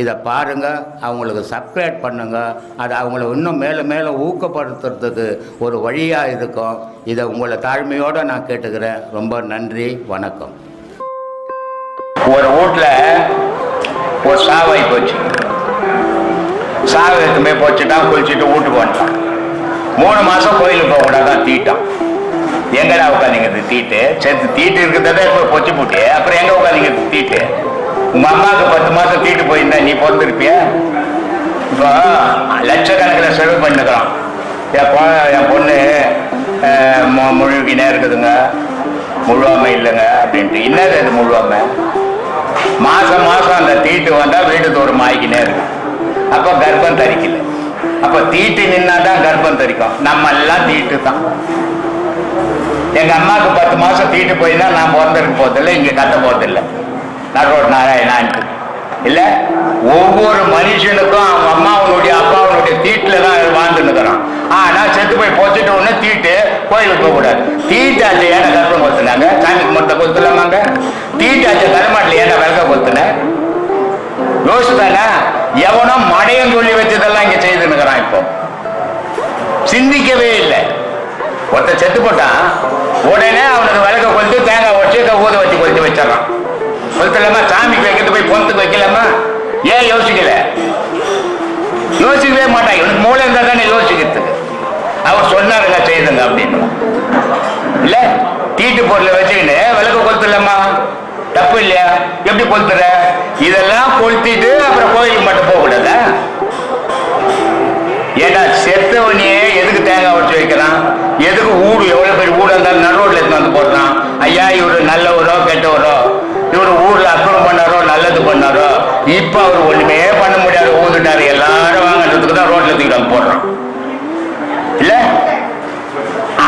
இதை பாருங்க அவங்களுக்கு சப்ஸ்கிரைப் பண்ணுங்க. அது அவங்கள இன்னும் மேலும் மேலும் ஊக்கப்படுத்துறதுக்கு ஒரு வழியாக இருக்கும். இதை உங்களை தாழ்மையோடு நான் கேட்டுக்கிறேன். ரொம்ப நன்றி வணக்கம். ஒரு வீட்டில் ஒரு சாவாய் போச்சு. சாவு எடுத்துமே போச்சுட்டான் குளிச்சுட்டு வீட்டுக்கு வந்துட்டான் மூணு மாதம் கோயிலுக்கு போகக்கூடாதான் தீட்டான் எங்கடா உட்காந்துங்கிறது தீட்டு? சேர்த்து தீட்டு இருக்கிறதே இப்போ பொச்சு போட்டு அப்புறம் எங்கே உட்காந்துங்கிறது தீட்டு? உங்க அம்மாவுக்கு பத்து மாசம் தீட்டு போயிருந்தா நீ பிறந்திருப்பிய? இப்போ லட்சக்கணக்கில் செலவு பண்ணிக்கிறான் என் பொ என் பொண்ணு மு- முழுகினே இருக்குதுங்க. முழுவாமை இல்லைங்க அப்படின்ட்டு. என்னது அது முழுவாமை. மாசம் மாசம் அந்த தீட்டு வந்தா வீடு தோறும் ஆகிக்கினே இருக்கு. அப்ப கர்ப்பம் தரிக்கல. அப்ப தீட்டு நின்னாதான் கர்ப்பம் தரிக்கும். நம்ம எல்லாம் தீட்டு தான். எங்க அம்மாவுக்கு பத்து மாசம் தீட்டு போயிருந்தா நான் பிறந்திருக்க போதில்லை இங்க கத்த போதில்லை நரோட் நாராயணான்ட்டு இல்ல? ஒவ்வொரு மனுஷனுக்கும் அவங்க அம்மாவனுடைய அப்பாவனுடைய தீட்டுல தான் வாழ்ந்துன்னுக்குறான் ஆனா செத்து போய் பொச்சுட்டு உடனே தீட்டு. கோயிலுக்கு போக கூடாது. தீட்டாச்சு ஏன்னா கர்ப்பம் கொத்துனாங்க சாமிக்கு மொத்த கொத்துலாமாங்க தீட்டாச்சு தலைமாட்டில் ஏன்னா விளக்க கொத்துன யோசித்தானா? எவனோ மடையம் சொல்லி வச்சதெல்லாம் இங்க செய்துன்னுக்குறான் இப்போ. சிந்திக்கவே இல்லை. ஒருத்தன் செத்து போட்டான். உடனே அவனுக்கு விளக்க கொடுத்து தேங்காய் உடச்சு ஊத வச்சு கொளுத்து வச்சிடறான். கொளுத்தலாமா சாமிக்கு வைக்கிறது போய் பொணத்துக்கு வைக்கலாமா ஏன் யோசிக்கல? யோசிக்கவே மாட்டான். இவனுக்கு மூளை இருந்தா தானே யோசிக்கிறதுக்கு. அவர் சொன்னாருங்க செய்யுதுங்க அப்படின்னு. இல்ல தீட்டு பொருளை வச்சுக்கிட்டு விளக்கு கொளுத்தலாமா தப்பு இல்லையா? எப்படி கொளுத்துற? இதெல்லாம் கொளுத்திட்டு அப்புறம் கோயிலுக்கு மட்டும் போக கூடாதா? ஏன்னா செத்தவனையே எதுக்கு தேங்காய் உடச்சு வைக்கிறான்? எதுக்கு ஊடு எவ்வளவு பெரிய ஊடு இருந்தாலும் நல்ல ரோட்ல எடுத்து வந்து போடுறான்? ஐயா இவரு நல்லவரோ கெட்டவரோ? நல்லது பண்ணாரோ இப்ப அவர் ஒண்ணுமே பண்ண முடியாது. ஊந்துட்டாரு எல்லாரும் வாங்கறதுக்கு தான் ரோட்ல தூக்கிட்டு போடுறோம். இல்ல?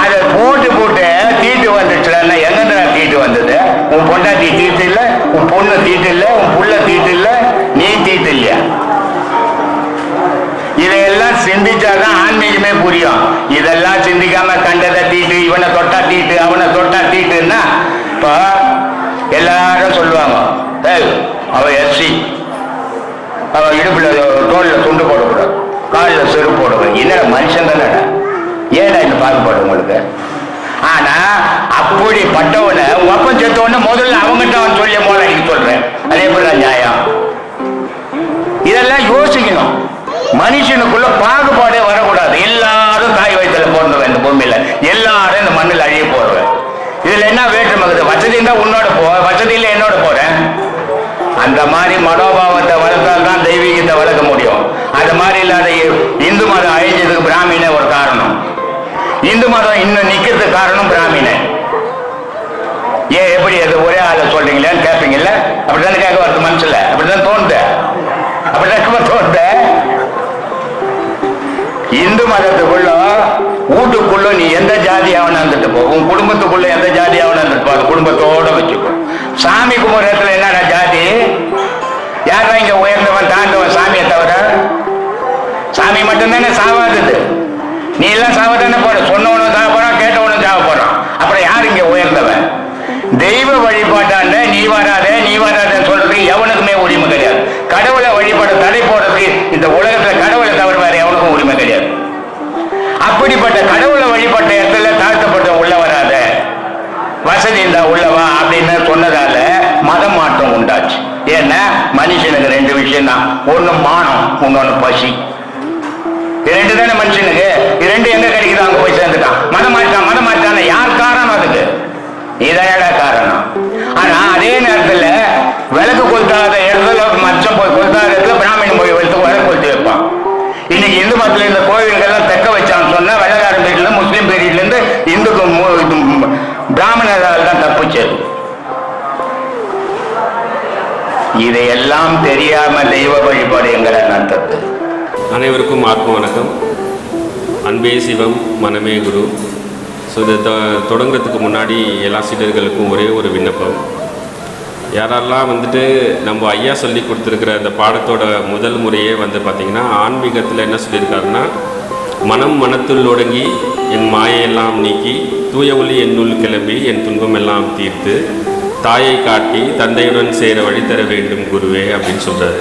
அதை போட்டு போட்டு தீட்டு வந்துச்சுன்னா எங்கடா தீட்டு வந்தது? உன் பொண்டாட்டி தீட்டு இல்ல உன் பொண்ணு தீட்டு இல்ல உன் புள்ள தீட்டு இல்ல நீ தீட்டு இல்லையா? இதையெல்லாம் சிந்திச்சாதான் ஆன்மீகமே புரியும். இதெல்லாம் சிந்திக்காம கண்டதை தீட்டு இவனை தொட்டா தீட்டு அவனை தொட்டா தீட்டுன்னா இப்போ எல்லாரும் சொல்லுவாங்க அவன் எஸ்சி அவன் இடுப்பில் தோல்ல துண்டு போடக்கூடாது காலில் செருப்பு போடக்கூடாது என்னடா மனுஷன் தானே ஏடா இந்த பாகுபாடு உங்களுக்கு? ஆனா அப்படி பட்டவனை ஒப்பம் செத்தவன முதல்ல அவங்ககிட்ட அவன் சொல்லி போல அடிக்க சொல்றேன். அதே எப்படி நியாயம். இதெல்லாம் யோசிக்கணும். மனுஷனுக்குள்ள பாகுபாடே வரக்கூடாது. எல்லாரும் தாய் வயிற்றுல பிறந்தவன் இந்த பூமியில. எல்லாரும் இந்த மண்ணில் அழிய போடுவேன் இதுல என்ன வேற்றுமை இருக்குது? வசதி இருந்தா உன்னோட போ. வசதி இல்லை என்னோட போற. அந்த மாதிரி மனோபாவத்தை வளர்த்தால் தான் தெய்வீகத்தை வளர்க்க முடியும். அந்த மாதிரி இல்லாத இந்து மதம் அழிஞ்சதுக்கு பிராமின ஒரு காரணம். இந்து மதம் இன்னும் நிக்கிறதுக்கு காரணம் பிராமணன் ஏன் எப்படி அது ஒரே ஆளை சொல்றீங்களேன்னு கேட்பீங்கல்ல அப்படித்தானே கேட்க வருது மனசுல. அப்படிதான் தோணுது. அப்படிதான் தோணுது. இந்து மதத்துக்குள்ள வீட்டுக்குள்ள நீ எந்த ஜாதி இருந்துட்டு போ. உன் குடும்பத்துக்குள்ள எந்த ஜாதி அவன இருந்துட்டு போ குடும்பத்தோட சாமி சாவாதது. நீ எல்லாம் சாவதானே போற சொன்னவனும் சாவ போறான் கேட்டவனும் சாவ போறான் அப்புறம் யார் இங்க உயர்ந்தவன் தெய்வ வழிபாட்டாண்ட நீ வராத நீ வராதன்னு சொல்றதுக்கு எவனுக்குமே உரிமை கிடையாது. கடவுளை வழிபாட தடை போடுறதுக்கு இந்த உலகத்துல கடவுளை தவிர வேற எவனுக்கும் உரிமை கிடையாது. அப்படிப்பட்ட கடவுளை வழிபட்ட இடத்துல தாழ்த்தப்பட்ட உள்ள வராத. வசதி இருந்தா உள்ளவா அப்படின்னு சொன்னதால மதம் மாற்றம் உண்டாச்சு. ஏன்னா மனுஷனுக்கு ரெண்டு விஷயம் தான் ஒண்ணு மானம் இன்னொன்னு பசி. ரெண்டு தானே மனுஷனுக்கு ரெண்டு எங்க கிடைக்குதோ அங்க போய் சேர்ந்துட்டான். மதம் மாற்றான் மதம் மாற்றான் யார் காரணம் அதுக்கு? இதையடா காரணம். ஆனா அதே நேரத்துல விளக்கு கொளுத்தாத இடத்துல மச்சம் போய் கொளுத்தாத இடத்துல பிராமணன் போய் வைத்து விளக்கு கொளுத்தி வைப்பான். இன்னைக்கு இந்து மதத்துல இந்த கோவில்கள்லாம் தெக்க வச்சான்னு சொன்னா வெள்ளக்காரன் வீட்டுல முஸ்லீம் பீரியட்ல இருந்து இந்துக்கு மு- பிராமணரால் தான் தப்புச்சு இதையெல்லாம் தெரியாம தெய்வ வழிபாடு எங்களை நடத்துறது அனைவருக்கும் ஆத்ம வணக்கம். அன்பே சிவம் மனமே குரு. ஸோ இதை தொ தொடங்குறதுக்கு முன்னாடி எல்லா சீடர்களுக்கும் ஒரே ஒரு விண்ணப்பம். யாரெல்லாம் வந்துட்டு நம்ம ஐயா சொல்லி கொடுத்துருக்கிற அந்த பாடத்தோட முதல் முறையே வந்து பார்த்திங்கன்னா ஆன்மீகத்தில் என்ன சொல்லியிருக்காருன்னா மனம் மனத்துள் ஒடுங்கி என் மாயையெல்லாம் நீக்கி தூய ஒளி என்னுள் கிளம்பி என் துன்பம் எல்லாம் தீர்த்து தாயை காட்டி தந்தையுடன் சேர வழி தர வேண்டும் குருவே அப்படின்னு சொல்கிறாரு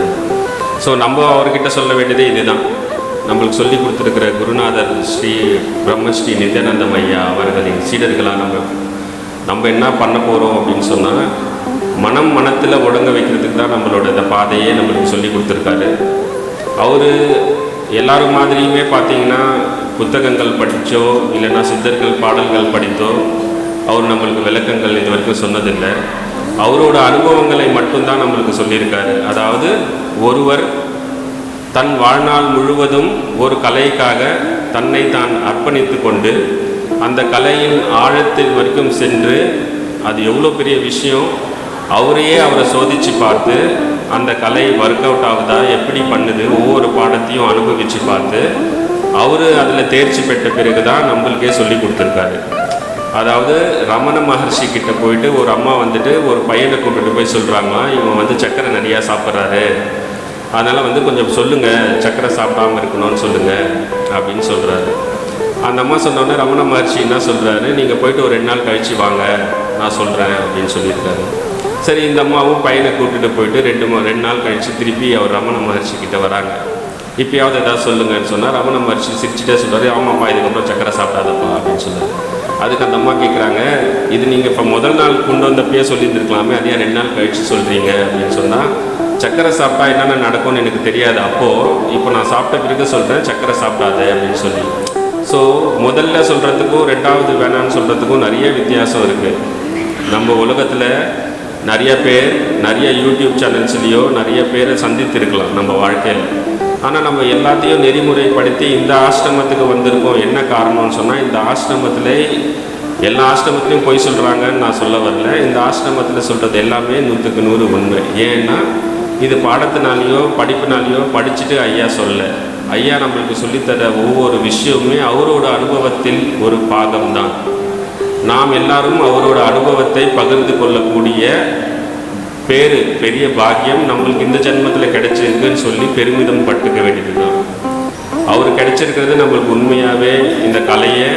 ஸோ நம்ம அவர்கிட்ட சொல்ல வேண்டியதே இதுதான். நம்மளுக்கு சொல்லி கொடுத்துருக்கிற குருநாதர் ஸ்ரீ பிரம்மஸ்ரீ நித்யானந்தம் ஐயா அவர்களின் சீடர்களாக நம்ம நம்ம என்ன பண்ண போகிறோம் அப்படின்னு சொன்னால் மனம் மனத்தில் ஒடுங்க வைக்கிறதுக்கு தான் நம்மளோட இந்த பாதையே நம்மளுக்கு சொல்லி கொடுத்துருக்காரு. அவர் எல்லாரும் மாதிரியுமே பார்த்தீங்கன்னா புத்தகங்கள் படித்தோ இல்லைன்னா சித்தர்கள் பாடல்கள் படித்தோ அவர் நம்மளுக்கு விளக்கங்கள் இது வரைக்கும் சொன்னதில்லை. அவரோட அனுபவங்களை மட்டும்தான் நம்மளுக்கு சொல்லியிருக்காரு. அதாவது ஒருவர் தன் வாழ்நாள் முழுவதும் ஒரு கலைக்காக தன்னை தான் அர்ப்பணித்து கொண்டு அந்த கலையின் ஆழத்தில் வரைக்கும் சென்று அது எவ்வளோ பெரிய விஷயம் அவரையே அவரை சோதித்து பார்த்து அந்த கலை ஒர்க் அவுட் ஆகுதா எப்படி பண்ணுது ஒவ்வொரு பாடத்தையும் அனுபவித்து பார்த்து அவர் அதில் தேர்ச்சி பெற்ற பிறகு தான் நம்மளுக்கே சொல்லி கொடுத்துருக்காரு. அதாவது ரமண மகர்ஷி கிட்ட போயிட்டு ஒரு அம்மா வந்துட்டு ஒரு பையனை கூப்பிட்டு போய் சொல்கிறாங்க இவன் வந்து சக்கரை நிறையா சாப்பிட்றாரு. அதனால் வந்து கொஞ்சம் சொல்லுங்கள் சக்கரை சாப்பிடாம இருக்கணும்னு சொல்லுங்கள் அப்படின்னு சொல்கிறாரு அந்த அம்மா சொன்னோடனே ரமண மகர்ஷி என்ன சொல்கிறாரு நீங்கள் போயிட்டு ஒரு ரெண்டு நாள் கழித்து வாங்க நான் சொல்கிறேன் அப்படின்னு சொல்லியிருக்காரு. சரி இந்த அம்மாவும் பையனை கூப்பிட்டுட்டு போயிட்டு ரெண்டு ரெண்டு நாள் கழித்து திருப்பி அவர் ரமண மகர்ஷி கிட்ட வராங்க. இப்பயாவது ஏதாவது சொல்லுங்கன்னு சொன்னால் ரமண மகர்ஷி சிரிச்சுட்டே சொல்கிறாரு ஆமாப்பா இதுக்கப்புறம் சக்கரை சாப்பிடாதப்பா அப்படின்னு சொல்லுவார் அதுக்கு அந்த அம்மா கேட்குறாங்க இது நீங்கள் இப்போ முதல் நாள் கொண்டு வந்தப்பயே சொல்லியிருந்துருக்கலாமே அதே ரெண்டு நாள் கழிச்சு சொல்கிறீங்க அப்படின்னு சொன்னால் சக்கரை சாப்பிட்டா என்னென்ன நடக்கும்னு எனக்கு தெரியாது. அப்போது இப்போ நான் சாப்பிட்ட பிறகு சொல்கிறேன் சக்கரை சாப்பிடாத அப்படின்னு சொல்லி. ஸோ முதல்ல சொல்கிறதுக்கும் ரெண்டாவது வேணான்னு சொல்கிறதுக்கும் நிறைய வித்தியாசம் இருக்குது நம்ம உலகத்தில் நிறைய பேர் நிறைய யூடியூப் சேனல்ஸ்லேயோ நிறைய பேரை சந்தித்திருக்கலாம் நம்ம வாழ்க்கையில். ஆனால் நம்ம எல்லாத்தையும் நெறிமுறைப்படுத்தி இந்த ஆசிரமத்துக்கு வந்திருக்கோம். என்ன காரணம்னு சொன்னால் இந்த ஆசிரமத்தில் எல்லா ஆசிரமத்துலேயும் பொய் சொல்கிறாங்கன்னு நான் சொல்ல வரல. இந்த ஆசிரமத்தில் சொல்கிறது எல்லாமே நூற்றுக்கு நூறு உண்மை. ஏன்னா இது பாடத்தினாலேயோ படிப்பினாலேயோ படிச்சுட்டு ஐயா சொல்ல. ஐயா நம்மளுக்கு சொல்லித்தர ஒவ்வொரு விஷயமுமே அவரோட அனுபவத்தில் ஒரு பாகம்தான். நாம் எல்லாரும் அவரோட அனுபவத்தை பகிர்ந்து கொள்ளக்கூடிய பேர் பெரிய பாக்கியம் நம்மளுக்கு இந்த ஜென்மத்தில் கிடைச்சிருக்குன்னு சொல்லி பெருமிதம் பட்டுக்க வேண்டியதுதான். அவர் கிடைச்சிருக்கிறது நம்மளுக்கு உண்மையாகவே இந்த கலையை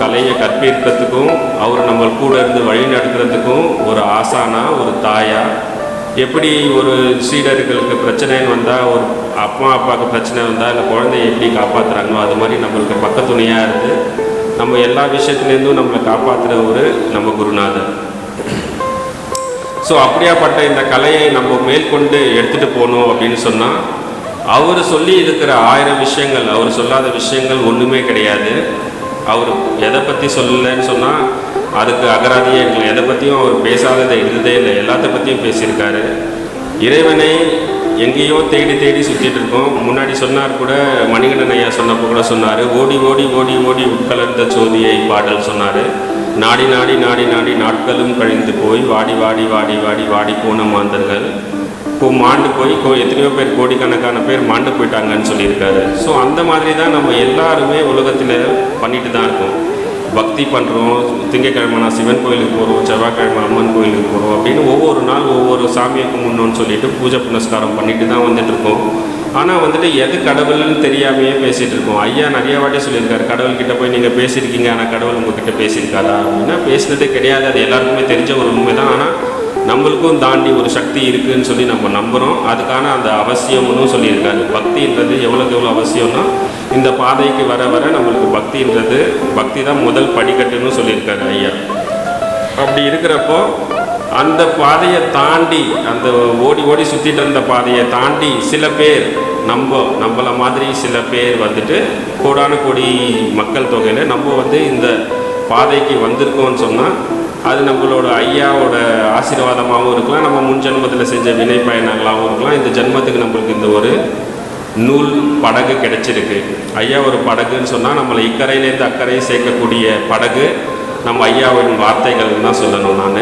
கலையை கற்பிக்கிறதுக்கும் அவர் நம்ம கூட இருந்து வழி நடத்துறதுக்கும் ஒரு ஆசானா ஒரு தாயா. எப்படி ஒரு சீடர்களுக்கு பிரச்சனைன்னு வந்தால் ஒரு அப்பா அப்பாவுக்கு பிரச்சனை வந்தால் இல்லை குழந்தைய எப்படி காப்பாற்றுறாங்களோ அது மாதிரி நம்மளுக்கு பக்கத்துணையாக இருந்து நம்ம எல்லா விஷயத்துலேருந்தும் நம்மளை காப்பாற்றுற ஒரு நம்ம குருநாதர். ஸோ அப்படியாப்பட்ட இந்த கலையை நம்ம மேற்கொண்டு எடுத்துகிட்டு போகணும் அப்படின்னு சொன்னால் அவர் சொல்லி இருக்கிற ஆயிரம் விஷயங்கள் அவர் சொல்லாத விஷயங்கள் ஒன்றுமே கிடையாது. அவர் எதை பற்றி சொல்லலைன்னு சொன்னால் அதுக்கு அகராதியே இல்லை. எதை பற்றியும் அவர் பேசாததை இருந்ததே இல்லை. எல்லாத்த பற்றியும் பேசியிருக்காரு. இறைவனை எங்கேயோ தேடி தேடி சுற்றிட்டு இருக்கோம். முன்னாடி சொன்னார் கூட மணிகண்டன் ஐயா சொன்னப்போ கூட சொன்னார் ஓடி ஓடி ஓடி ஓடி உட்கலர்ந்த சோதியை பாடல் சொன்னார். நாடி நாடி நாடி நாடி நாட்களும் கழிந்து போய் வாடி வாடி வாடி வாடி வாடி போன மாந்தர்கள். இப்போ மாண்டு போய் கோ எத்தனையோ பேர் கோடிக்கணக்கான பேர் மாண்டு போயிட்டாங்கன்னு சொல்லியிருக்காரு. ஸோ அந்த மாதிரி தான் நம்ம எல்லாருமே உலகத்தில் பண்ணிட்டு தான் இருக்கோம். பக்தி பண்ணுறோம் திங்கக்கிழமை சிவன் கோயிலுக்கு போகிறோம் செவ்வாய்க்கிழமை அம்மன் கோயிலுக்கு போகிறோம் அப்படின்னு ஒவ்வொரு நாள் ஒவ்வொரு சாமியை கும்பிடணும்னு சொல்லிட்டு பூஜை புனஸ்காரம் பண்ணிட்டு தான் வந்துட்டு இருக்கோம். ஆனால் வந்துட்டு எது கடவுள்னு தெரியாமையே பேசிகிட்டு இருக்கோம். ஐயா நிறைய வாட்டி சொல்லியிருக்காரு கடவுள்கிட்ட போய் நீங்கள் பேசியிருக்கீங்க ஆனால் கடவுள் உங்ககிட்ட பேசியிருக்காரா அப்படின்னா பேசினதே கிடையாது. அது எல்லாருக்குமே தெரிஞ்ச ஒரு உண்மை தான் ஆனால் நம்மளுக்கும் தாண்டி ஒரு சக்தி இருக்குன்னு சொல்லி நம்ம நம்புகிறோம் அதுக்கான அந்த அவசியம்னு சொல்லியிருக்காரு. பக்தின்றது எவ்வளோக்கு எவ்வளோ அவசியம்னா இந்த பாதைக்கு வர வர நம்மளுக்கு பக்தின்றது பக்தி தான் முதல் படிக்கட்டுன்னு சொல்லியிருக்காரு ஐயா. அப்படி இருக்கிறப்போ அந்த பாதையை தாண்டி அந்த ஓடி ஓடி சுற்றிட்டு இருந்த பாதையை தாண்டி சில பேர் நம்ம நம்மளை மாதிரி சில பேர் வந்துட்டு கோடான கோடி மக்கள் தொகையில் நம்ம வந்து இந்த பாதைக்கு வந்திருக்கோம்னு சொன்னால் அது நம்மளோட ஐயாவோட ஆசீர்வாதமாகவும் இருக்கலாம். நம்ம முன் ஜென்மத்தில் செஞ்ச வினை பயணங்களாகவும் இருக்கலாம். இந்த ஜென்மத்துக்கு நம்மளுக்கு இந்த ஒரு நூல் படகு கிடைச்சிருக்கு. ஐயா ஒரு படகுன்னு சொன்னால் நம்மளை இக்கரையிலேருந்து அக்கறையை சேர்க்கக்கூடிய படகு நம்ம ஐயாவின் வார்த்தைகள் தான் சொல்லணும் நான்.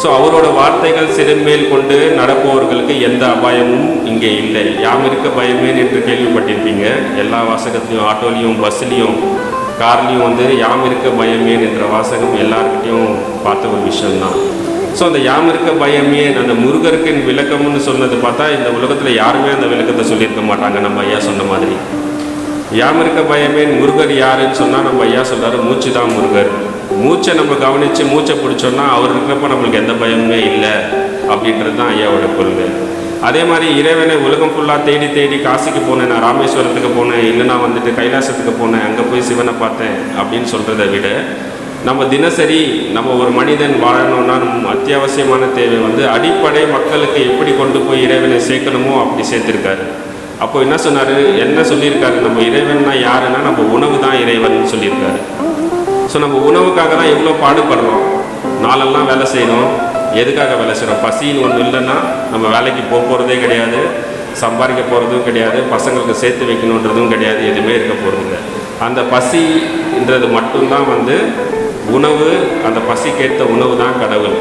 ஸோ அவரோட வார்த்தைகள் சிறுமேல் கொண்டு நடப்பவர்களுக்கு எந்த அபாயமும் இங்கே இல்லை. யாம் இருக்க பயமேன் என்று கேள்விப்பட்டிருப்பீங்க. எல்லா வாசகத்துலையும் ஆட்டோலையும் பஸ்லேயும் கார்லேயும் வந்து யாம் இருக்க பயமேன் என்ற வாசகம் எல்லாருக்கிட்டையும் பார்த்த ஒரு விஷயம்தான். ஸோ அந்த யாம் இருக்க பயமே அந்த முருகருக்கின் விளக்கம்னு சொன்னது பார்த்தா இந்த உலகத்தில் யாருமே அந்த விளக்கத்தை சொல்லியிருக்க மாட்டாங்க நம்ம ஐயா சொன்ன மாதிரி. யாம் இருக்க பயமே முருகர் யாருன்னு சொன்னால் நம்ம ஐயா சொல்றாரு மூச்சு தான் முருகர். மூச்சை நம்ம கவனித்து மூச்சை பிடிச்சோன்னா அவர் இருக்கிறப்ப நம்மளுக்கு எந்த பயமுமே இல்லை அப்படின்றது தான் ஐயாவோட கொள்கை. அதே மாதிரி இறைவனை உலகம் ஃபுல்லாக தேடி தேடி காசிக்கு போனேன் நான் ராமேஸ்வரத்துக்கு போனேன் இல்லைனா வந்துட்டு கைலாசத்துக்கு போனேன் அங்கே போய் சிவனை பார்த்தேன் அப்படின்னு சொல்கிறத விட நம்ம தினசரி நம்ம ஒரு மனிதன் வாழணும்னா நம்ம அத்தியாவசியமான தேவை வந்து அடிப்படை மக்களுக்கு எப்படி கொண்டு போய் இறைவனை சேர்க்கணுமோ அப்படி சேர்த்துருக்காரு. அப்போ என்ன சொன்னார்? என்ன சொல்லியிருக்காரு? நம்ம இறைவன்னா யாருன்னா நம்ம உணவு தான் இறைவன் சொல்லியிருக்காரு. ஸோ நம்ம உணவுக்காக தான் எவ்வளோ பாடுபடுறோம்? நாளெல்லாம் வேலை செய்யணும். எதுக்காக வேலை செய்கிறோம் பசின்னு ஒன்று இல்லைன்னா நம்ம வேலைக்கு போக போகிறதே கிடையாது சம்பாதிக்க போகிறதும் கிடையாது பசங்களுக்கு சேர்த்து வைக்கணுன்றதும் கிடையாது எதுவுமே இருக்க போகிறது அந்த பசின்றது மட்டும்தான் வந்து உணவு அந்த பசிக்கேற்ற உணவு தான் கடவுள்.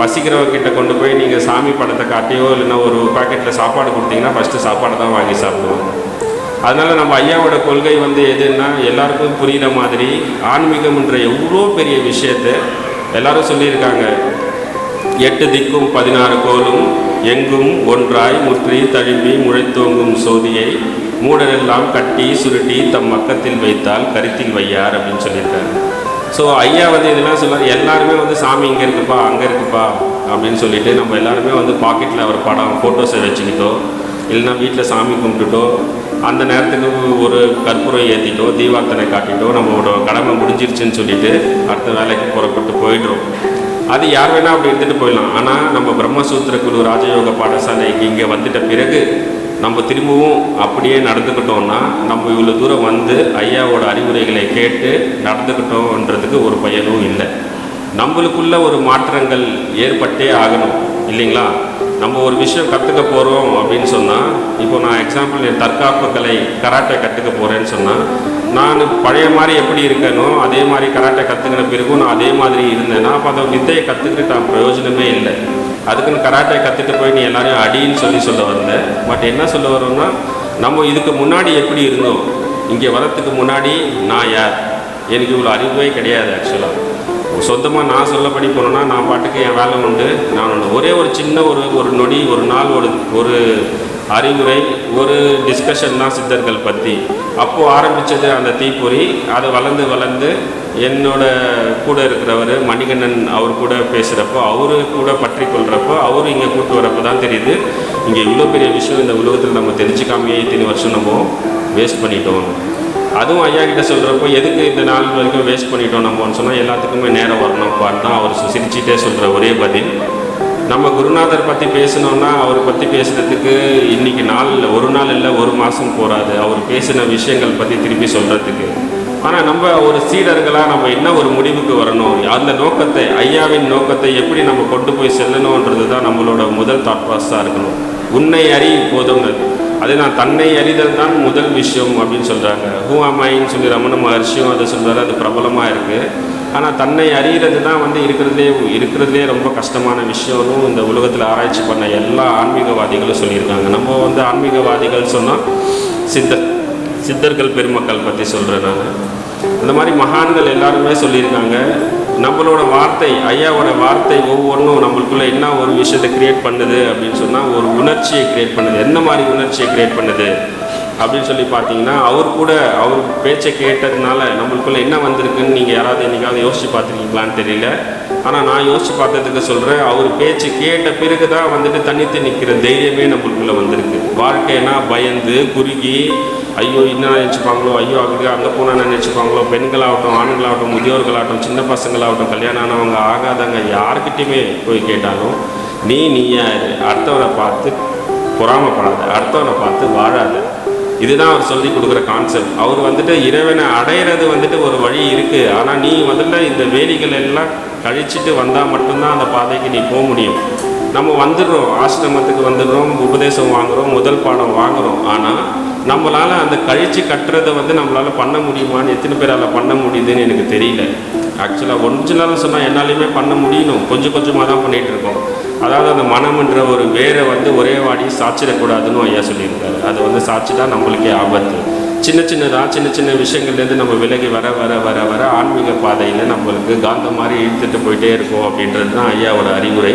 பசிக்கிறவங்கிட்ட கொண்டு போய் நீங்கள் சாமி படத்தை காட்டியோ இல்லைன்னா ஒரு பாக்கெட்டில் சாப்பாடு கொடுத்தீங்கன்னா ஃபஸ்ட்டு சாப்பாடு தான் வாங்கி சாப்பிடுவோம். அதனால் நம்ம ஐயாவோட கொள்கை வந்து எதுன்னா எல்லாருக்கும் புரிகிற மாதிரி ஆன்மீகம்ன்ற எவ்வளோ பெரிய விஷயத்தை எல்லாரும் சொல்லியிருக்காங்க. எட்டு திக்கும் பதினாறு கோலும் எங்கும் ஒன்றாய் முற்றி தழும்பி முளைத்தோங்கும் சோதியை மூடரெல்லாம் கட்டி சுருட்டி தம் மக்கத்தில் வைத்தால் கருத்தில் வையார் அப்படின்னு சொல்லியிருக்காரு. ஸோ ஐயா வந்து இதெல்லாம் சொல்ல எல்லாருமே வந்து சாமி இங்கே இருக்குப்பா அங்கே இருக்குப்பா அப்படின்னு சொல்லிட்டு நம்ம எல்லாருமே வந்து பாக்கெட்டில் அவர் படம் ஃபோட்டோஸை வச்சுக்கிட்டோ இல்லைன்னா வீட்டில் சாமி கும்பிட்டுட்டோ அந்த நேரத்துக்கு ஒரு கற்பூரம் ஏற்றிட்டோ தீபார்த்தனை காட்டிட்டோ நம்மளோட கடமை முடிஞ்சிருச்சுன்னு சொல்லிட்டு அடுத்த வேலைக்கு புறப்பட்டு போயிடுறோம். அது யார் வேணால் அப்படி எடுத்துகிட்டு போயிடலாம். ஆனால் நம்ம பிரம்மசூத்திர குழு ராஜயோக பாடசாலைக்கு இங்கே வந்துட்ட பிறகு நம்ம திரும்பவும் அப்படியே நடந்துக்கிட்டோம்னா நம்ம இவ்வளோ தூரம் வந்து ஐயாவோட அறிவுரைகளை கேட்டு நடந்துக்கிட்டோன்றதுக்கு ஒரு பயனும் இல்லை. நம்மளுக்குள்ள ஒரு மாற்றங்கள் ஏற்பட்டே ஆகணும் இல்லைங்களா? நம்ம ஒரு விஷயம் கற்றுக்க போகிறோம் அப்படின்னு சொன்னால் இப்போ நான் எக்ஸாம்பிள் என் தற்காப்பு கலை கராட்டை கற்றுக்க போகிறேன்னு சொன்னால் நான் பழைய மாதிரி எப்படி இருக்கேனோ அதே மாதிரி கராட்டை கற்றுக்கின பிறகும் நான் அதே மாதிரி இருந்தேன்னா அப்போ அந்த வித்தையை கற்றுக்கிட்டு நான் பிரயோஜனமே இல்லை. அதுக்குன்னு கராட்டை கற்றுட்டு போய் நீ எல்லாரையும் அடின்னு சொல்லி சொல்ல வந்தேன் பட் என்ன சொல்ல வரோம்னா நம்ம இதுக்கு முன்னாடி எப்படி இருந்தோம்? இங்கே வரத்துக்கு முன்னாடி நான் யார்? எனக்கு இவ்வளோ அறிவே கிடையாது ஆக்சுவலாக சொந்தமாக நான் சொல்லப்படி போனேன்னா நான் பாட்டுக்கு என் வேலை உண்டு. நான் உண்டு. ஒரே ஒரு சின்ன ஒரு ஒரு நொடி ஒரு நாள் ஒரு ஒரு அறிவுரை ஒரு டிஸ்கஷன் தான் சித்தர்கள் பற்றி அப்போது ஆரம்பித்தது அந்த தீப்பொறி. அது வளர்ந்து வளர்ந்து என்னோட கூட இருக்கிறவர் மணிகண்ணன் அவர் கூட பேசுகிறப்போ அவரு கூட பற்றி கொள்கிறப்போ அவர் இங்கே கூட்டு வரப்போ தான் தெரியுது. இங்கே இவ்வளோ பெரிய விஷயம் இந்த உலகத்தில் நம்ம தெரிஞ்சுக்காமையே இத்தனை வருஷம் நம்ம வேஸ்ட் பண்ணிட்டோம். அதுவும் ஐயா கிட்ட சொல்கிறப்போ எதுக்கு இந்த நாள் வரைக்கும் வேஸ்ட் பண்ணிட்டோம் நம்மன்னு சொன்னால் எல்லாத்துக்குமே நேரம் வரணும். பார்த்து தான் அவர் சிரிச்சிட்டே சொல்கிற ஒரே பதில். நம்ம குருநாதர் பற்றி பேசணும்னா அவர் பற்றி பேசுகிறதுக்கு இன்றைக்கி நாள் இல்லை ஒரு நாள் இல்லை ஒரு மாதம் போகாது அவர் பேசின விஷயங்கள் பற்றி திருப்பி சொல்கிறதுக்கு ஆனால் நம்ம ஒரு சீடர்களாக நம்ம என்ன ஒரு முடிவுக்கு வரணும்? அந்த நோக்கத்தை ஐயாவின் நோக்கத்தை எப்படி நம்ம கொண்டு போய் செல்லணுன்றது தான் நம்மளோட முதல் தாட் ப்ராசஸாக இருக்கணும். உன்னை அறி போதும்னு. அதே நான் தன்னை அறிதல் தான் முதல் விஷயம் அப்படின்னு சொல்கிறாங்க ஹூ அம்மாயின்னு சொல்லி ரமண மகர்ஷியும் அதை சொல்கிறாரு அது பிரபலமாக இருக்குது ஆனால் தன்னை அறிகிறது தான் வந்து இருக்கிறதுலே இருக்கிறதுலே ரொம்ப கஷ்டமான விஷயம்னு இந்த உலகத்தில் ஆராய்ச்சி பண்ண எல்லா ஆன்மீகவாதிகளும் சொல்லியிருக்காங்க. நம்ம வந்து ஆன்மீகவாதிகள் சொன்னால் சித்தர் சித்தர்கள் பெருமக்கள் பற்றி சொல்கிறேன் நான். அந்த மாதிரி மகான்கள் எல்லாருமே சொல்லியிருக்காங்க. நம்மளோட வார்த்தை ஐயாவோட வார்த்தை ஒவ்வொன்றும் நம்மளுக்குள்ள என்ன ஒரு விஷயத்தை கிரியேட் பண்ணுது அப்படின்னு சொன்னால் ஒரு உணர்ச்சியை கிரியேட் பண்ணுது. என்ன மாதிரி உணர்ச்சியை கிரியேட் பண்ணுது அப்படின்னு சொல்லி பார்த்தீங்கன்னா அவர் கூட அவர் பேச்சை கேட்டதுனால நம்மளுக்குள்ள என்ன வந்திருக்குன்னு நீங்கள் யாராவது என்னைக்காவது யோசிச்சு பார்த்துருக்கீங்களான்னு தெரியல. ஆனால் நான் யோசிச்சு பார்த்ததுக்கு சொல்கிறேன் அவர் பேச்சு கேட்ட பிறகு தான் வந்துட்டு தனித்து நிற்கிற தைரியமே நம்மளுக்குள்ளே வந்திருக்கு. வாழ்க்கைனா பயந்து குறுகி ஐயோ என்ன நினச்சிப்பாங்களோ ஐயோ அங்கே அங்கே போனால் நினச்சிப்பாங்களோ பெண்களாகட்டும் ஆண்களாகட்டும் முதியோர்களாகட்டும் சின்ன பசங்களாகட்டும் கல்யாணம் ஆனவங்க ஆகாதவங்க யாருக்கிட்டையுமே போய் கேட்டாலும் நீ நீயா அடுத்தவனை அடுத்தவரை பார்த்து பொறாமப்படாத அடுத்தவனை பார்த்து வாழாத. இதுதான் அவர் சொல்லி கொடுக்குற கான்செப்ட் அவர் வந்துட்டு இறைவனை அடையிறது வந்துட்டு ஒரு வழி இருக்குது ஆனால் நீ முதல்ல இந்த வேலிகள் எல்லாம் கழிச்சிட்டு வந்தால் மட்டும்தான் அந்த பாதைக்கு நீ போக முடியும். நம்ம வந்துடுறோம். ஆசிரமத்துக்கு வந்துடுறோம் உபதேசம் வாங்குறோம் முதல் பாடம் வாங்குகிறோம் ஆனால் நம்மளால் அந்த கழிச்சு கட்டுறதை வந்து நம்மளால் பண்ண முடியுமான்னு எத்தனை பேரால் பண்ண முடியுதுன்னு எனக்கு தெரியல. ஆக்சுவலாக ஒரிஜினலாக சொன்னால் என்னாலையுமே பண்ண முடியணும். கொஞ்சம் கொஞ்சமாக தான் பண்ணிகிட்டு இருக்கோம். அதாவது அந்த மனம்ன்ற ஒரு வேரை வந்து ஒரே வாடி சாச்சிடக்கூடாதுன்னு ஐயா சொல்லியிருக்காரு. அது வந்து சாச்சிட்டா நம்மளுக்கே ஆபத்து. சின்ன சின்னதாக சின்ன சின்ன விஷயங்கள்லேருந்து நம்ம விலகி வர வர வர வர ஆன்மீக பாதையில் நம்மளுக்கு காந்தம் மாதிரி இழுத்துட்டு போயிட்டே இருக்கோம் அப்படின்றது தான் ஐயாவோட அறிவுரை.